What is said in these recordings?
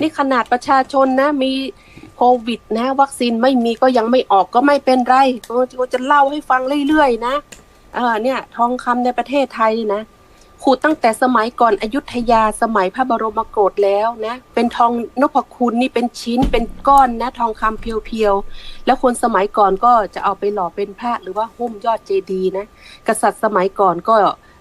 นี่ขนาดประชาชนนะมีโควิดนะวัคซีนไม่มีก็ยังไม่ออกก็ไม่เป็นไรก็จะเล่าให้ฟังเรื่อยๆนะเออเนี่ย ทองคำในประเทศไทยนะขุดตั้งแต่สมัยก่อนอยุธยาสมัยพระบรมโกศแล้วนะเป็นทองนพคุณนี่เป็นชิ้นเป็นก้อนนะ ทองคำเพียวๆ แล้วคนสมัยก่อนก็จะเอาไปหล่อเป็นพระหรือว่าหุ้มยอดเจดีย์นะ กษัตริย์สมัยก่อนก็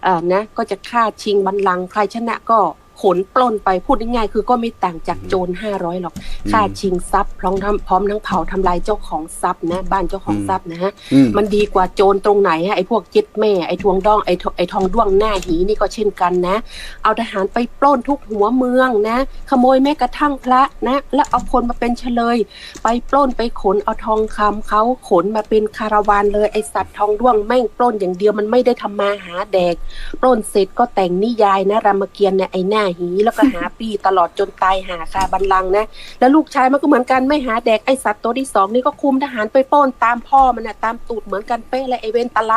อ่านะก็จะฆ่าชิงบัลลังก์ใครชนะก็ ขนปล้นไปพูดง่ายๆคือก็ไม่ต่างจากโจรห้าร้อยหรอกฆ่าชิงทรัพย์พร้อมทั้งพร้อมทั้งเผาทำลายเจ้าของทรัพย์นะ บ้านเจ้าของทรัพย์นะฮะอืมมันดีกว่าโจรตรงไหนฮะไอ้พวกเจ็ดแม่ไอ้ทวงดองไอ้ทไอ้ทองด้วงหน้าหีนี่ก็เช่นกันนะ เอาทหารไปปล้นทุกหัวเมืองนะ ขโมยแม้กระทั่งพระนะ แล้วเอาคนมาเป็นเฉลย ไปปล้นไปขนเอาทองคำเขาขนมาเป็นคาราวานเลยไอสัตว์ทองด้วงแม่งปล้นอย่างเดียวมันไม่ได้ทำมาหาแดกปล้นเสร็จก็แต่งนิยายนะรามเกียรติ์เนี่ยไอหน้าหีแล้วก็หาปีตลอดจนตายหาคาบันลังนะ แล้วลูกชายมันก็เหมือนกันไม่หาแดกไอสัตว์ตัวที่สองนี่ก็คุมทหารไปปล้นตามพ่อมันนะตามตูดเหมือนกันเป๊ะเลยไอเวนตะไล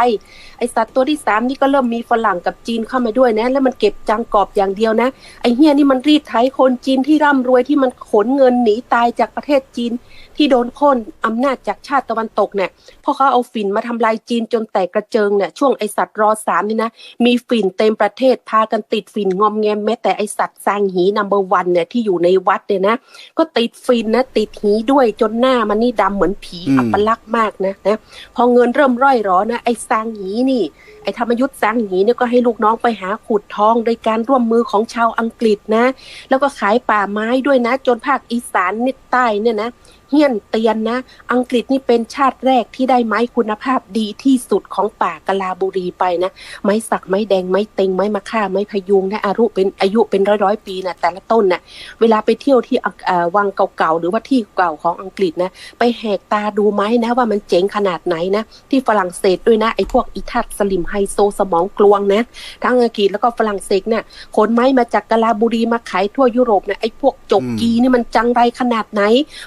ไอสัตว์ตัวที่สามนี่ก็เริ่มมีฝรั่งกับจีนเข้ามาด้วยนะ แล้วมันเก็บจังกอบอย่างเดียวนะไอเฮียนี่มันรีดไถคนจีนที่ร่ำรวยที่มันขนเงินหนีตายจากประเทศจีนที่โดนค่นอำนาจจากชาติตะวันตกเนี่ยพราะเขาเอาฝิ่นมาทำลายจีนจนแตกกระเจิงเนี่ยช่วงไอสัตว์รอสามนี่นะมีฝิ่นเต็มประเทศพากันติดฝิ่นงอมแงมแม้แต่ไอสัตว์ซางหีนัมเบอร์วันเนี่ยที่อยู่ในวัดเนี่ยนะ ก็ติดฝิ่นนะ ติดหีด้วยจนหน้ามันนี่ดำเหมือนผีอืมอัปลักษณ์มากนะนะพอเงินเริ่มร่อยหรอนะไอซางหีนี่ ไอธรรมยุทธ์ซางหีเนี่ยก็ให้ลูกน้องไปหาขุดทอง โดยการร่วมมือของชาวอังกฤษนะ แล้วก็ขายป่าไม้ด้วยนะ จนภาคอีสานนิดใต้เนี่ยนะเฮี้ยนเตียนนะ อังกฤษนี่เป็นชาติแรกที่ได้ไม้คุณภาพดีที่สุดของป่ากะลาบุรีไปนะ ไม้สักไม้แดงไม้เต็งไม้มะค่าไม้พยุงนะอายุเป็นอายุเป็นร้อยร้อยๆปีนะแต่ละต้นนะเวลาไปเที่ยวที่อังเอ่อวังเก่าๆหรือว่าที่เก่าของอังกฤษนะไปแหกตาดูไม้นะว่ามันเจ๋งขนาดไหนนะที่ฝรั่งเศสด้วยนะไอ้พวกอีทัดสลิมไฮโซสมองกลวงนะทั้งอังกฤษแล้วก็ฝรั่งเศสเนี่ยขนไม้มาจากกะลาบุรีมาขายทั่วยุโรปเนี่ยไอ้พวกจกกีนี่มันจังไรขนาดไหน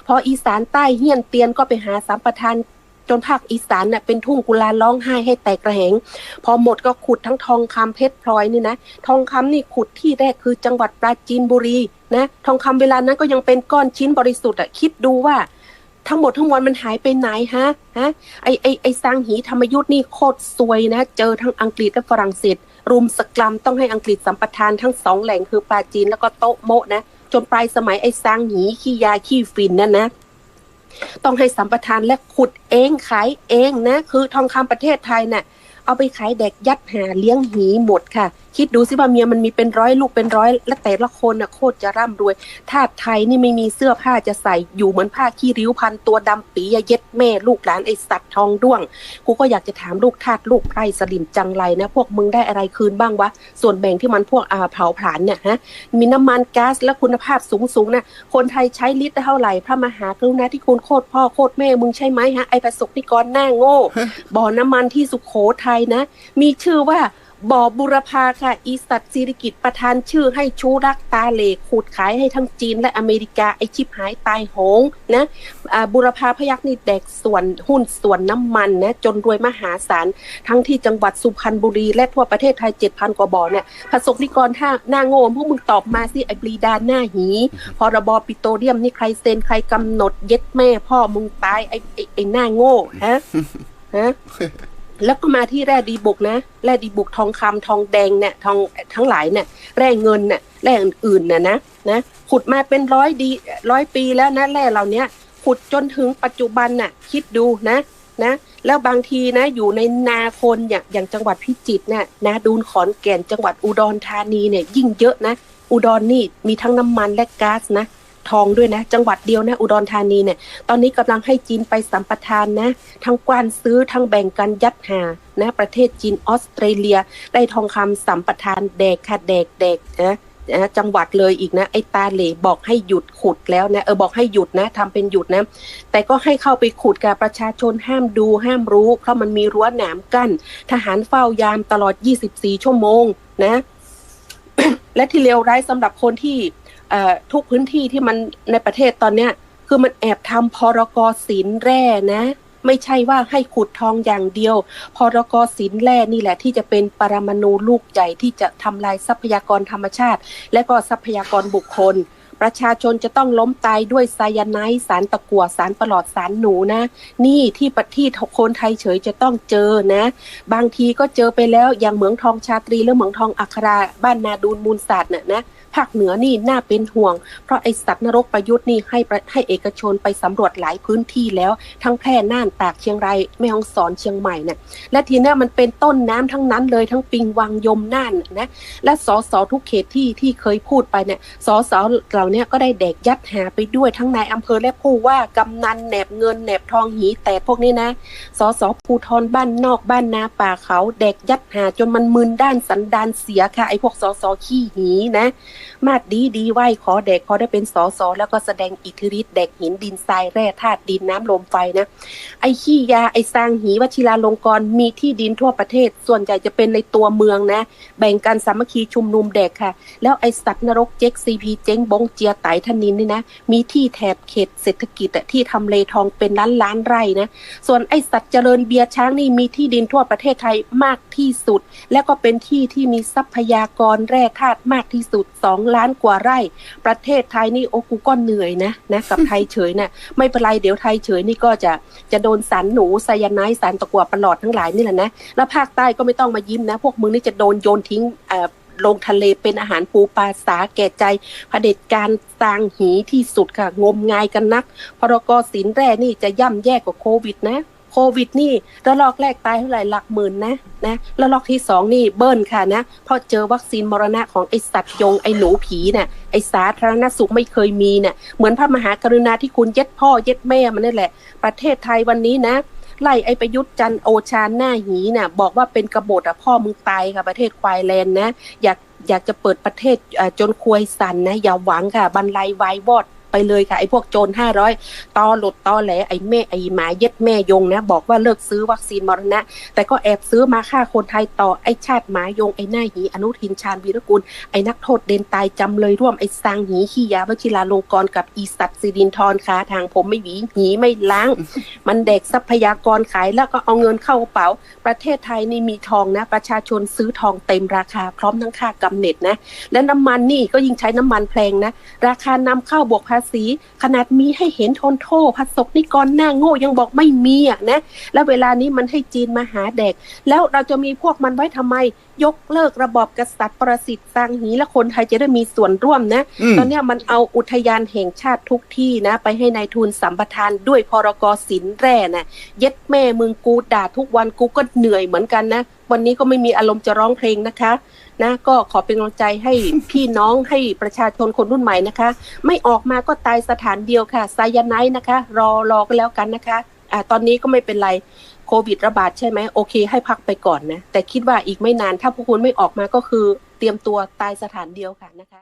พออีสานใต้เฮี้ยนเตียนก็ไปหาสัมปทานจนภาคอีสานเนี่ยเป็นทุ่งกุลาร้องไห้ให้แตกกระแหง พอหมดก็ขุดทั้งทองคำเพชรพลอยนี่นะ ทองคำนี่ขุดที่แรกคือจังหวัดปราจีนบุรีนะ ทองคำเวลานั้นก็ยังเป็นก้อนชิ้นบริสุทธิ์อะคิดดูว่า ทั้งหมดทั้งมวลมันหายไปไหนฮะฮะไอไอไอสร้างหีธรรมยุทธ์นี่โคตรซวยนะ เจอทั้งอังกฤษและฝรั่งเศสรุมสกรัมต้องให้อังกฤษสัมปทานทั้งสองแหล่งคือปราจีนแล้วก็โต๊ะโมะนะจนปลายสมัยไอ้สร้างหีขี้ยาขี้ฟินนั่นนะ ต้องให้สัมปทานและขุดเองขายเองนะ คือทองคำประเทศไทยน่ะเอาไปขายเด็กยัดหาเลี้ยงหีหมดค่ะคิดดูสิว่าเมียมันมีเป็นร้อยลูกเป็นร้อยและแต่ละคนน่ะโคตรจะร่ำรวยทาสไทยนี่ไม่มีเสื้อผ้าจะใส่อยู่เหมือนผ้าขี้ริ้วพันตัวดำปีอะเย็ดแม่ลูกหลานไอสัตว์ทองด้วงกูก็อยากจะถามลูกทาสลูกไพร่สลิมจังไรนะ พวกมึงได้อะไรคืนบ้างวะส่วนแบ่งที่มันพวกอาเผาผลาญเนี่ยฮะมีน้ำมันก๊าซและคุณภาพสูงสูงๆนะคนไทยใช้ลิตรเท่าไหร่พระมหากรุณาธิคุณโคตรพ่อโคตรแม่มึงใช่ไหมฮะไอประสบนิกรหน้าโง่บ่อน้ำมันที่สุขโขทัยนะ มีชื่อว่า บ่อบุรพาค่ะ อีสัตว์ศิริกิจประทานชื่อให้ชูรักตาเหลกขูดขายให้ทั้งจีนและอเมริกา ไอชิบหายตายโหงนะบุรพาพยักนี่แดกส่วนหุ้นส่วนน้ำมันนะจนรวยมหาศาล ทั้งที่จังหวัดสุพรรณบุรี และทั่วประเทศไทยเจ็ดพันกว่าบ่อเนี่ยประสบนิกรท่าหน้าโง่พวกมึงตอบมาสิ ไอปรีดาหน้าหี พรบปิโตรเลียมนี่ใครเซ็นใครกำหนดเย็ดแม่พ่อมึงตายไอไอไอหน้าโง่ฮะฮะ แล้วก็มาที่แร่ดีบุกนะ แร่ดีบุกทองคำทองแดงเนี่ยทองทั้งหลายเนี่ยแร่เงินเนี่ยแร่อื่นๆน่ะนะนะขุดมาเป็นร้อยดีร้อยปีแล้วนะแร่เหล่านี้ขุดจนถึงปัจจุบันน่ะคิดดูนะนะแล้วบางทีนะอยู่ในนาคนอย่างอย่างจังหวัดพิจิตรเนี่ยนาดูนขอนแก่นจังหวัดอุดรธานีเนี่ยยิ่งเยอะนะอุดรนี่มีทั้งน้ำมันและก๊าซนะ ทองด้วยนะ จังหวัดเดียวนะ อุดรธานีเนี่ย ตอนนี้กำลังให้จีนไปสัมปทานนะ ทั้งกว้านซื้อทั้งแบ่งกันยัดหานะประเทศจีนออสเตรเลีย ได้ทองคำสัมปทานแดกค่ะแดกแดกนะนะจังหวัดเลยอีกนะไอ้ตาเหล่บอกให้หยุดขุดแล้วนะเออบอกให้หยุดนะทำเป็นหยุดนะ แต่ก็ให้เข้าไปขุดกับประชาชนห้ามดูห้ามรู้ เพราะมันมีรั้วหนามกั้นทหารเฝ้ายามตลอด 24 ชั่วโมงนะ และที่เลวร้ายสำหรับคนที่ ทุกพื้นที่ที่มันในประเทศตอนเนี้ยคือมันแอบทำพรกศินแร่นะ ไม่ใช่ว่าให้ขุดทองอย่างเดียว พรกศินแร่นี่แหละที่จะเป็นปรมาณูลูกใหญ่ที่จะทำลายทรัพยากรธรรมชาติ และก็ทรัพยากรบุคคล ประชาชนจะต้องล้มตายด้วยไซยาไนด์สารตะกั่วสารปลอดสารหนูนะ นี่ที่ประเที่คนไทยเฉยจะต้องเจอนะ บางทีก็เจอไปแล้วอย่างเหมืองทองชาตรีหรือเหมืองทองอัคราบ้านนาดูนมูลศาสตร์น่ะนะภาคเหนือนี่น่าเป็นห่วง เพราะไอสัตว์นรกประยุทธ์นี่ให้ให้เอกชนไปสำรวจหลายพื้นที่แล้ว ทั้งแพร่น่านตากเชียงรายแม่ฮ่องสอนเชียงใหม่เนี่ยและทีนี้มันเป็นต้นน้ำทั้งนั้นเลยทั้งปิงวังยมน่านนะและสสทุกเขตที่ที่เคยพูดไปเนี่ยสสเหล่าเนี้ยก็ได้แดกยัดหาไปด้วยทั้งนายอำเภอและผู้ว่ากำนันแหนบเงินแหนบทองหีแต่พวกนี้นะสสภูทรบ้านนอกบ้านนาป่าเขาแดกยัดหาจนมันมึนด้านสันดานเสียค่ะไอ้พวกสสขี้หีนะ มาดดีดีไหวขอแดกขอได้เป็นสอสอแล้วก็แสดงอิทธิฤทธิ์แดกหินดินทรายแร่ธาตุดินน้ำลมไฟนะไอ้ขี้ยาไอ้สร้างหีวชิราลงกรมีที่ดินทั่วประเทศ ส่วนใหญ่จะเป็นในตัวเมืองนะ แบ่งกันสามัคคีชุมนุมแดกค่ะ แล้วไอ้สัตว์นรกเจ๊กซีพีเจ๊งบงจียไตทนินนี่นะ มีที่แถบเขตเศรษฐกิจที่ทำเลทองเป็นล้านล้านไร่นะ ส่วนไอสัตว์เจริญเบียช้างนี่มีที่ดินทั่วประเทศไทยมากที่สุด และก็เป็นที่ที่มีทรัพยากรแร่ธาตุมากที่สุด 2 ล้านกว่าไร่ ประเทศไทยนี่โอ้กูก็เหนื่อยนะนะกับไทยเฉยนะ่ะไม่เป็นไรเดี๋ยวไทยเฉยนี่ก็จะจะโดนสารหนูไซยาไนด์สารตะกั่วประหลอดทั้งหลายนี่แหละนะแล้วภาคใต้ก็ไม่ต้องมายิ้มนะ พวกมึงนี่จะโดนโยนทิ้งเอ่อ ลงทะเลเป็นอาหารปูปลาสาแก่ใจเผด็จการสร้างหีที่สุดค่ะ งมงายกันนัก พรกสินแร่นี่จะย่ำแย่กว่าโควิดนะโควิดนี่ระลอกแรกตายเท่าไหร่หลักหมื่นนะนะระลอกที่สองนี่เบิ้ลค่ะนะพราะเจอวัคซีนมรณะของไอสัตว์ยงไอหนูผีน่ะไอสาธารณสุขไม่เคยมีน่ะเหมือนพระมหากรุณาที่คุณเย็ดพ่อเย็ดแม่มันนี่แหละ ประเทศไทยวันนี้นะ ไล่ไอ้ประยุทธ์จันโอชาหน้าหีน่ะบอกว่าเป็นกบฏอะพ่อมึงตายค่ะประเทศควายแลนด์นะ อยากอยากจะเปิดประเทศอ่าจนควยสันนะ อย่าหวังค่ะบรรลัยวายวอด ไปเลยค่ะไอ้พวกโจรห้าร้อยตอหลุดตอแหลไอ้แม่ไอ้หมาเย็ดแม่ยงนะ บอกว่าเลิกซื้อวัคซีนมรณะ แต่ก็แอบซื้อมาฆ่าคนไทยต่อไอ้ชาติหมายงไอ้หน้าหีอนุทินชาญวีรกุลไอ้นักโทษเดนตายจำเลยร่วมไอ้สร้างหีขี้ยาวชิราลงกรณ์กับอีสัตว์สิรินทรขาทางผมไม่หวีหีไม่ล้าง มันเด็กทรัพยากรขายแล้วก็เอาเงินเข้ากระเป๋า ประเทศไทยนี่มีทองนะ ประชาชนซื้อทองเต็มราคาพร้อมทั้งค่ากำเนิดนะ และน้ำมันนี่ก็ยิ่งใช้น้ำมันแพงนะ ราคานำเข้าบวกภาษี ขนาดมีให้เห็นทนโทษพัสกนิกรหน้าโง่ยังบอกไม่มีอะนะแล้วเวลานี้มันให้จีนมาหาแดกแล้วเราจะมีพวกมันไว้ทำไม ยกเลิกระบอบกษัตริย์ประสิทธิ์สร้างหีและคนไทยจะได้มีส่วนร่วมนะอืมตอนเนี้ยมันเอาอุทยานแห่งชาติทุกที่นะ ไปให้ในายทุนสัมปทานด้วยพรกสินแร่นะเย็ดแม่มึงกูด่าทุกวันกูก็เหนื่อยเหมือนกันนะ วันนี้ก็ไม่มีอารมณ์จะร้องเพลงนะคะ นะก็ขอเป็นกำลังใจให้พี่น้องให้ประชาชนคนรุ่นใหม่นะคะ ไม่ออกมาก็ตายสถานเดียวค่ะไซยาไนนะคะ รอรอกันแล้วกันนะคะอ่าตอนนี้ก็ไม่เป็นไรโควิดระบาดใช่ไหมโอเค ให้พักไปก่อนนะ แต่คิดว่าอีกไม่นานถ้าพวกคุณไม่ออกมาก็คือเตรียมตัวตายสถานเดียวค่ะนะคะ